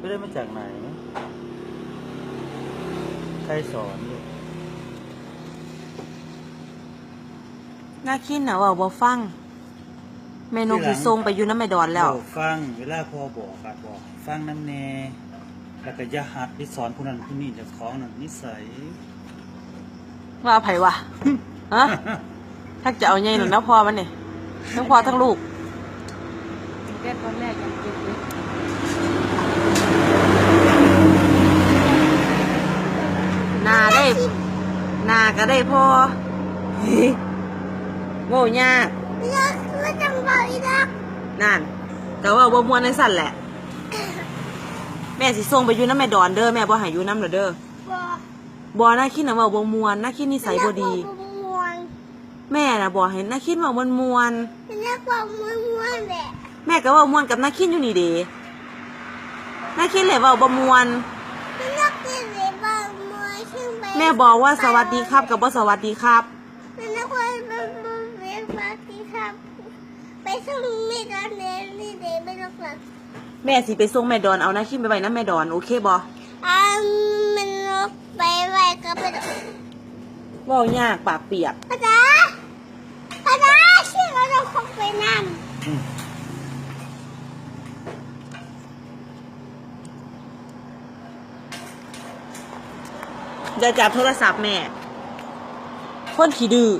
ไม่ได้มาจากไหน ใครสอนลูกน่าคิดนะว่าบ่ฟังแม่นกสิส่งไปอยู่น้ำแม่ดอนแล้วโอ้ฟังเวลาพ่อบอกอะบอกให้ฟังน้ำแน่แล้วก็อย่าหัดไปสอนผู้นั้นผู้นี้เจะของนั่นนิสัย ว่าไผวะฮะถ้าจะเอาใหญ่หน่อยนะพ่อมันนี่ทั้งพ่อทั้งลูกแค่ตอนแรกยังเจ็บเลย นาได้นาก็ได้พ่อเฮ้ยโง่ยากรักไม่จำบอกอีรักนั่นแต่ว่าบ่มวนในสั่นแหละ แม่สิส่งไปอยู่น้ำแม่ดอนเด้อแม่บ่ใหายอยู่น้ำเด้อเด้อบอกบ่น่าคิดนะว่าบ่มวนน่าคิดนิสัยบ่ดีรักบอกมวนแม่น่ะบอกให้น่าคิดว่ามันมวนรักบอกมวนมวนแหละแม่ก็เว่ามวนกับน่าคิดอยู่นี่เด้น่าคิดเลยเว่าบ่มวน รักที่ไหนบ้างมวนชื่อไป แม่บอกว่าสวัสดีครับกับบ่สวัสดีครับรักว่าเป็นเป็นปาร์ตี้ครับไปส่งไม่ได้เลยนี่เดี๋ยวไม่ต้องกลับแม่สิไปส่งแม่ดอนเอาน่าคิดไปไว้น้ำแม่ดอนโอเคบ่อ่ามันนกไปไว้ก็ไปเว้ายากปากเปียกพระดาพระดาชื่อเราต้องคงไปนั่น อย่าจับโทรศัพท์แม่ คนขี้ดื้อ